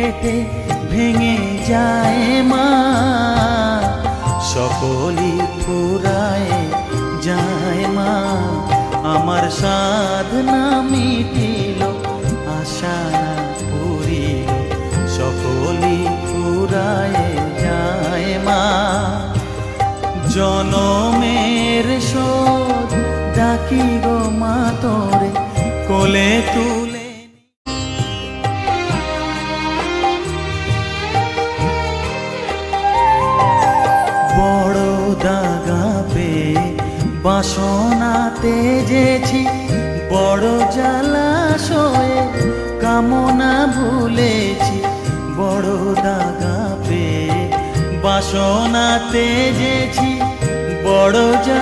ফেটে ভেঙে যায় মা। সকলি ফুরায় যায় মা। আমার সাধনা মিটিল, আশা না পুরিল সকলি ফুরায় যায় মা। জনমের শোধ ডাকি গো মা তোরে, কোলে তুলে বড় দাগা পে বাসনাতে যেছি, বড় জলাশয়ে কামনা ভুলেছি। বড় দাগা পে বাসনাতে যেছি, বড় জলাশয়ে